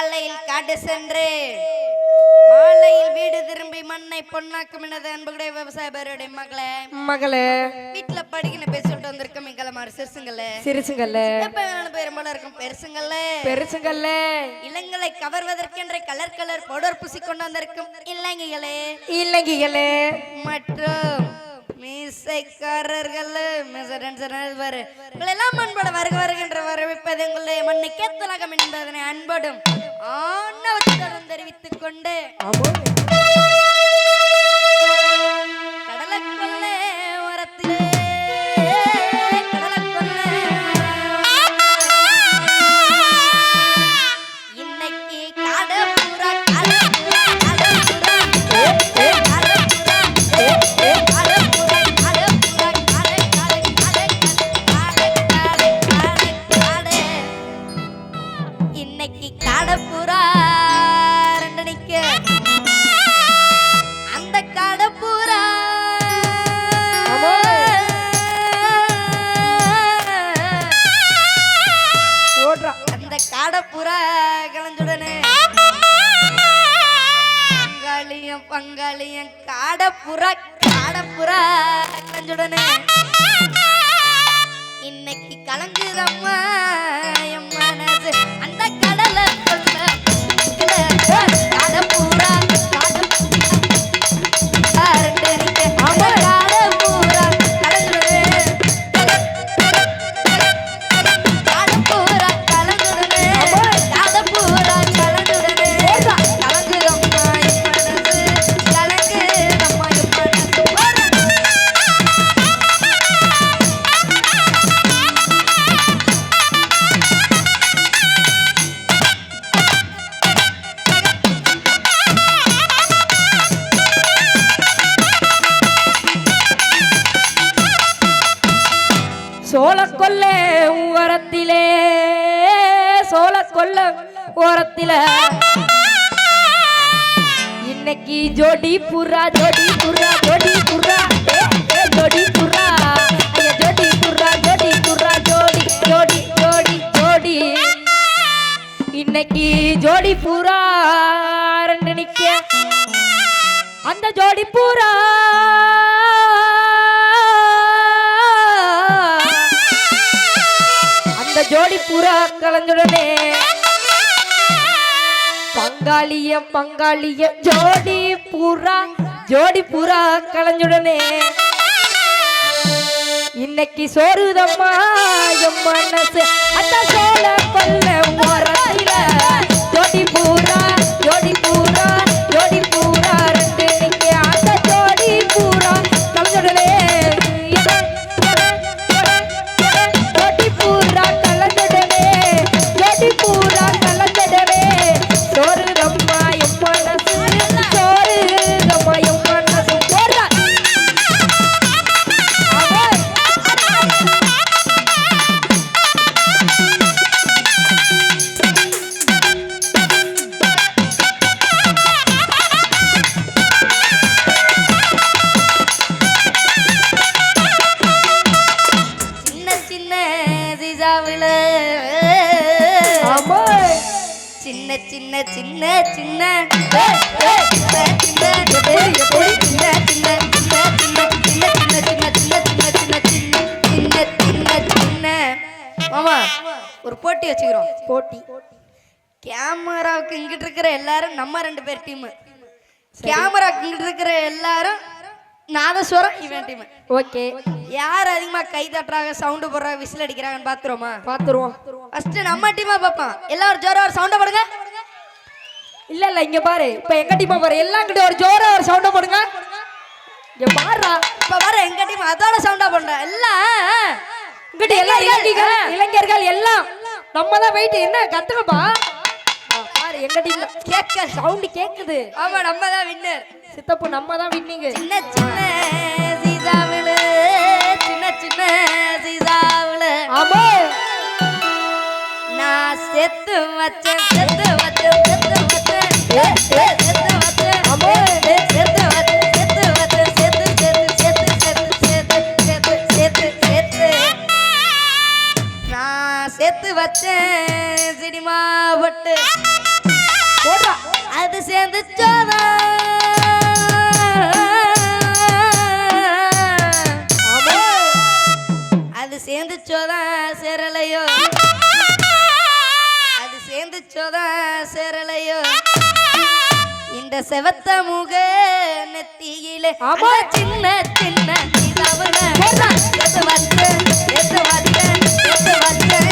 காலையில் காட்டு சென்று. மாலையில் வீடு திரும்பி மண்ணை பொன்னாக்கும் எனது அன்புடைய விவசாய பேருடைய மகளே. மகளே. வீட்டுல படிக்கணும் பேர் சொல்லிட்டு வந்திருக்க மிங்கலமாறு சிறுசுங்களே. சிரிச்சுங்கல்ல எப்ப வேணாலும் பெரும்பாலும் இருக்கும் பெருசுங்கள்ல பெருசுங்கல்ல இளங்களை கவர்வதற்கென்ற கலர் கலர் பவுடர் பூசி கொண்டு வந்திருக்கும். இளைஞர்களே இல்லைங்கல்லே மற்றும் மீசைக்காரர்கள் மீசை டான்சர் பாரு உங்களை எல்லாம் அன்போட வருக வருகின்ற வரவேற்பது உங்களுடைய மண்ணுக்கு ஏத்தலாகம் என்பதனை அன்போடும் ஆணவத்துடன் தெரிவித்துக் கொண்டு ஓரத்தில இன்னைக்கு ஜோடி புறா ஜோடி புறா ஜோடி புறா. ஜோடி புறா. ஜோடி புறா ஜோடி புறா ஜோடி ஜோடி ஜோடி ஜோடி. இன்னைக்கு ஜோடி புறா நினைக்க அந்த ஜோடி புறா. அந்த ஜோடி புறா கலந்துடனே பங்காளிய பங்காளிய ஜோடி பூரா ஜோடி பூரா கலைஞ்சுடனே இன்னைக்கு சோறுதம்மா என் மனசு அந்த சோழ கொல்ல போட்டி வச்சுக்கிறோம். போட்டி. கேமராவுக்கு இங்கிட்டு இருக்கிற எல்லாரும் நம்ம ரெண்டு பேர் டீம். கேமராவுக்கு இங்கிட்டு இருக்கிற எல்லாரும் நாதஸ்வரம் இவன் டீம். ஓகே. யார் அதிகமா கை தட்டுறாங்க சவுண்டு போடுறாங்க விசில் அடிக்கிறாங்கன்னு பாத்துருவோமா? பாத்துருவோம். ஃபர்ஸ்ட் நம்ம டீமா பார்ப்போம். எல்லாரும் ஜோரா ஒரு சவுண்ட போடுங்க. இல்ல இல்ல இங்க பாரு. இப்ப எங்க டீமா பாரு? எல்லாம் கிட்ட ஒரு ஜோரா ஒரு சவுண்ட போடுங்க. இங்க பாருடா. இப்ப வர எங்க டீம் அதோட சவுண்டா பண்றோம் எல்லாம் இங்கிட்ட எல்லாம் இளைஞர்கள் இளைஞர்கள் எல்லாம். நம்ம தான் வெயிட் என்ன கத்துக்கப்பா ஆ, பாரு எங்க டீம்ல கேட்க சவுண்ட் கேக்குது. ஆமா நம்ம தான் வின்னர் சித்தப்பு நம்ம தான் வின்னிங் சின்ன சின்ன சீசாவில சின்ன சின்ன சீசாவில ஆமா. நான் செத்து வச்சேன் செத்து வச்சேன் செத்து வச்சேன். வச்சேன் சினிமா பட்டு சேர்ந்து சோதா. அது சேர்ந்து சோதா சேரலையோ. அது சேர்ந்து சோதா சேரலையோ. இந்த செவத்த முக நெத்தியிலே. சின்ன சின்ன எது வந்து எது வந்து எது வந்து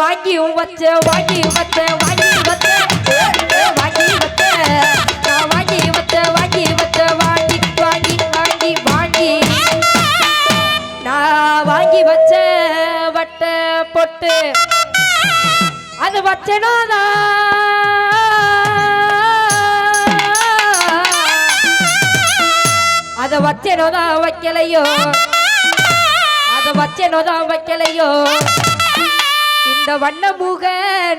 வாங்கியும் வச்ச வாங்கி வச்ச வாங்கி வச்ச வாங்கி வச்ச நான் வாங்கி வச்ச வாங்கி வச்ச வாங்கி வாங்கி வாங்கி வாங்கி. நான் வாங்கி வச்ச வட்ட பொட்டு அது வச்சனோதா அத வச்சனோதா வைக்கலையோ? அத வச்சனோதா வைக்கலையோ? இந்த வண்ண முக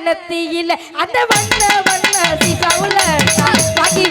நெத்தியில அந்த வண்ண வண்ண சீசாவுல நான் வாங்கி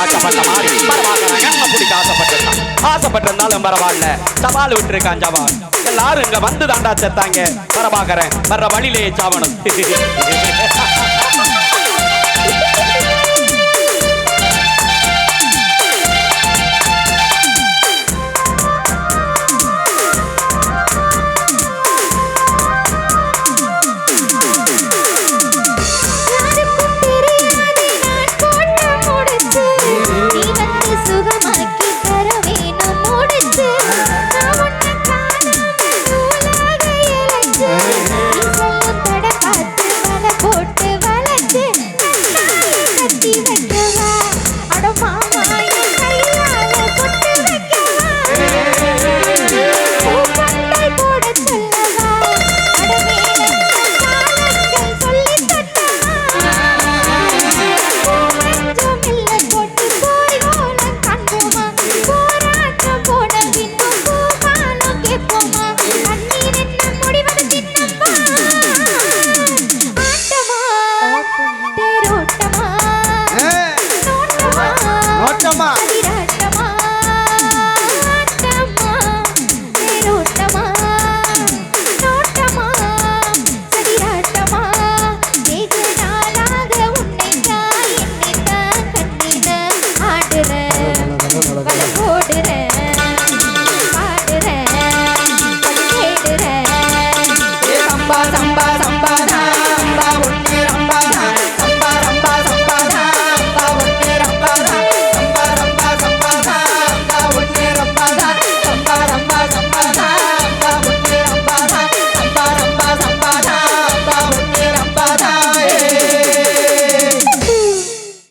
ஆசைப்பட்ட மாதிரி. பரவாயில்ல என்ன பிடிக்க ஆசைப்பட்டிருக்கான் ஆசைப்பட்டிருந்தாலும் பரவாயில்ல. சவால் விட்டுருக்கான் ஜவான். எல்லாரும் இங்க வந்து தாண்டா செத்தாங்க பரவாக்கறேன் வர்ற வழியிலேயே சாவணும்.